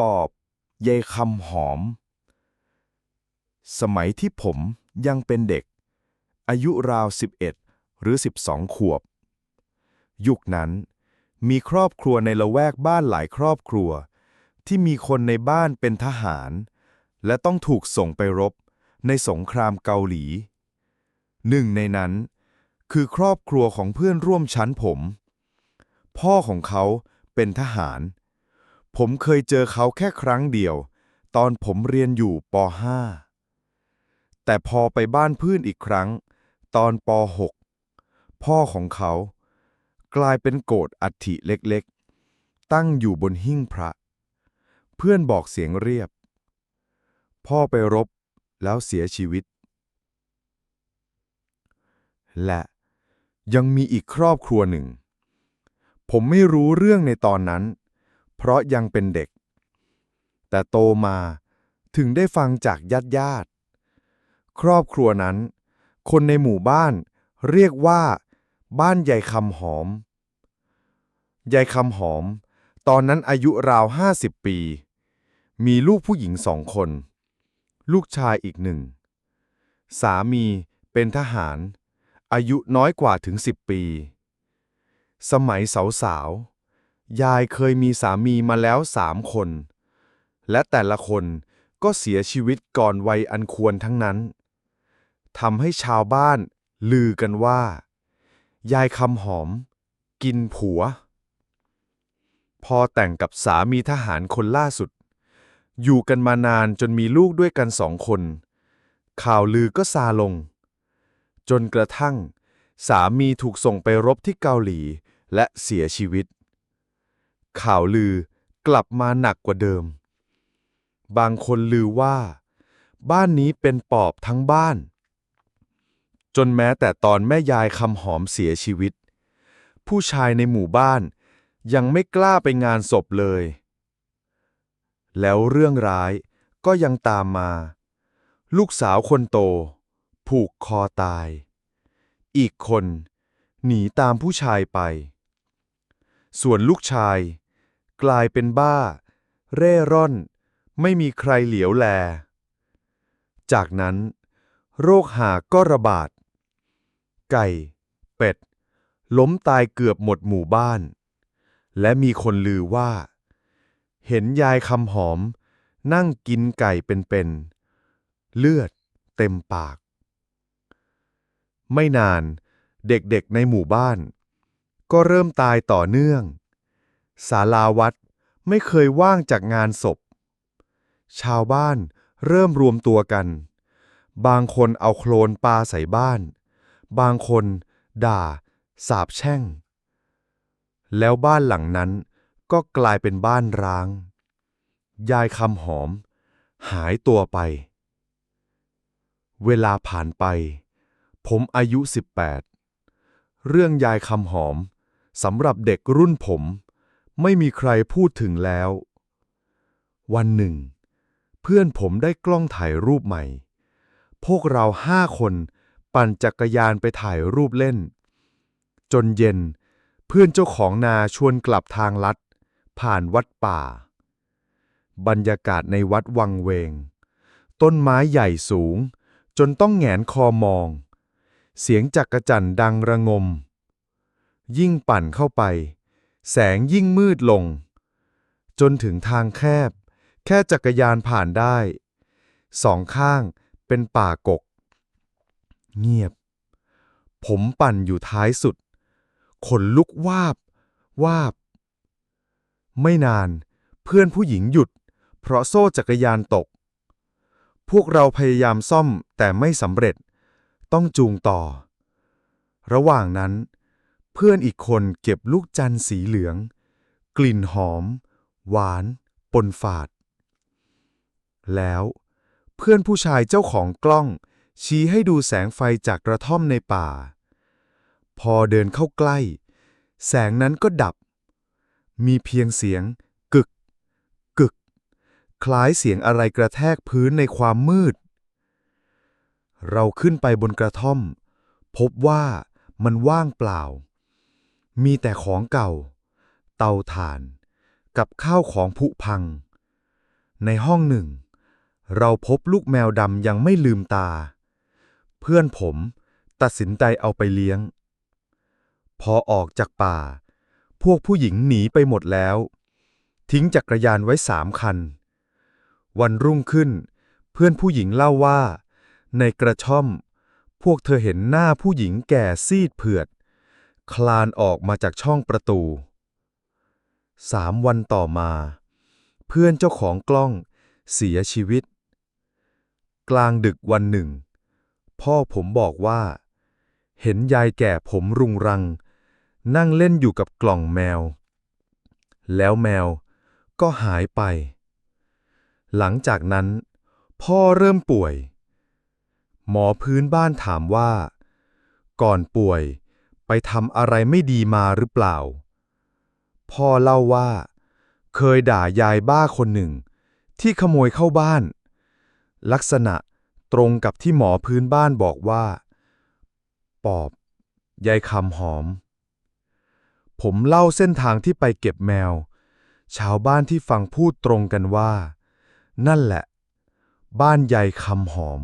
ปอบยายคำหอม สมัยที่ผมยังเป็นเด็ก อายุราว 11 หรือ 12 ขวบ ยุคนั้นมีครอบครัวในละแวกบ้านหลายครอบครัว ที่มีคนในบ้านเป็นทหาร และต้องถูกส่งไปรบในสงครามเกาหลี หนึ่งในนั้น คือครอบครัวของเพื่อนร่วมชั้นผม พ่อของเขาเป็นทหาร ผมเคยเจอเขาแค่ครั้งเดียว ตอนผมเรียนอยู่ป .5 แต่พอไปบ้านเพื่อนอีกครั้ง ตอนป .6 พ่อของเขา กลายเป็นโกรธอัฐิเล็กๆ ตั้งอยู่บนหิ้งพระ เพื่อนบอกเสียงเรียบ พ่อไปรบแล้วเสียชีวิต และยังมีอีกครอบครัวหนึ่ง ผมไม่รู้เรื่องในตอนนั้น เพราะยังเป็นเด็ก แต่โตมาถึงได้ฟังจากญาติญาติๆครอบครัวนั้น คนในหมู่บ้านเรียกว่า บ้านยายคำหอม ยายคำหอม ตอนนั้นอายุราวห้าสิบปี มีลูกผู้หญิงสองคน ลูกชายอีกหนึ่ง สามีเป็นทหาร อายุน้อยกว่าถึงสิบปี สมัยสาวๆ ยายเคยมีสามีมาแล้วสามคน และแต่ละคนก็เสียชีวิตก่อนวัยอันควรทั้งนั้นทำให้ชาวบ้านลือกันว่า ยายคำหอม กินผัว พอแต่งกับสามีทหารคนล่าสุด อยู่กันมานานจนมีลูกด้วยกันสองคน ข่าวลือก็ซาลง จนกระทั่ง สามีถูกส่งไปรบที่เกาหลีและเสียชีวิต ข่าวลือกลับมาหนักกว่าเดิม บางคนลือว่า บ้านนี้เป็นปอบทั้งบ้าน จนแม้แต่ตอนแม่ยายคำหอมเสียชีวิต ผู้ชายในหมู่บ้านยังไม่กล้าไปงานศพเลย แล้วเรื่องร้ายก็ยังตามมา ลูกสาวคนโต ผูกคอตาย อีกคน หนีตามผู้ชายไป ส่วนลูกชาย กลายเป็นบ้า เร่ร่อน ไม่มีใครเหลียวแล จากนั้น โรคหาก็ระบาด ไก่ เป็ด ล้มตายเกือบหมดหมู่บ้าน และมีคนลือว่า เห็นยายคำหอม นั่งกินไก่เป็นๆเลือดเต็มปาก ไม่นานเด็กๆในหมู่บ้าน ก็เริ่มตายต่อเนื่อง ศาลาวัดไม่เคยว่างจากงานศพ ชาวบ้านเริ่มรวมตัวกัน บางคนเอาโคลนปาใส่บ้าน บางคน ด่า สาบแช่ง แล้วบ้านหลังนั้นก็กลายเป็นบ้านร้าง ยายคำหอม หายตัวไป เวลาผ่านไป ผมอายุ 18 เรื่องยายคำหอมสำหรับเด็กรุ่นผม ไม่มีใครพูดถึงแล้ว วันหนึ่ง เพื่อนผมได้กล้องถ่ายรูปใหม่ พวกเราห้าคนปั่นจักรยานไปถ่ายรูปเล่น จนเย็น เพื่อนเจ้าของนาชวนกลับทางลัด ผ่านวัดป่า บรรยากาศในวัดวังเวง ต้นไม้ใหญ่สูง จนต้องแหงนคอมอง เสียงจักระจั่นดังระงม ยิ่งปั่นเข้าไป แสงยิ่งมืดลง จนถึงทางแคบ แค่จักรยานผ่านได้ สองข้างเป็นป่ากก เงียบ ผมปั่นอยู่ท้ายสุด ขนลุกวาบ วาบ ไม่นาน เพื่อนผู้หญิงหยุด เพราะโซ่จักรยานตก พวกเราพยายามซ่อมแต่ไม่สำเร็จ ต้องจูงต่อ ระหว่างนั้น เพื่อนอีกคนเก็บลูกจันทร์สีเหลือง กลิ่นหอม หวาน ปนฝาด แล้ว เพื่อนผู้ชายเจ้าของกล้อง ชี้ให้ดูแสงไฟจากกระท่อมในป่า พอเดินเข้าใกล้ แสงนั้นก็ดับ มีเพียงเสียง กึก กึก คล้ายเสียงอะไรกระแทกพื้นในความมืด เราขึ้นไปบนกระท่อม พบว่ามันว่างเปล่า มีแต่ของเก่า เตาถ่าน กับข้าวของผุพัง ในห้องหนึ่ง เราพบลูกแมวดำยังไม่ลืมตา เพื่อนผมตัดสินใจเอาไปเลี้ยง พอออกจากป่า พวกผู้หญิงหนีไปหมดแล้ว ทิ้งจักรยานไว้สามคัน วันรุ่งขึ้น เพื่อนผู้หญิงเล่าว่า ในกระท่อม พวกเธอเห็นหน้าผู้หญิงแก่ซีดเผือด คลานออกมาจากช่องประตูสามวันต่อมา เพื่อนเจ้าของกล้องเสียชีวิต กลางดึกวันหนึ่ง พ่อผมบอกว่า เห็นยายแก่ผมรุงรัง นั่งเล่นอยู่กับกล่องแมว แล้วแมวก็หายไป หลังจากนั้น พ่อเริ่มป่วย หมอพื้นบ้านถามว่า ก่อนป่วย ไปทำอะไรไม่ดีมาหรือเปล่า พ่อเล่าว่า เคยด่ายายบ้าคนหนึ่ง ที่ขโมยเข้าบ้าน ลักษณะตรงกับที่หมอพื้นบ้านบอกว่า ปอบ ยายคำหอม ผมเล่าเส้นทางที่ไปเก็บแมว ชาวบ้านที่ฟังพูดตรงกันว่า นั่นแหละ บ้านยายคำหอม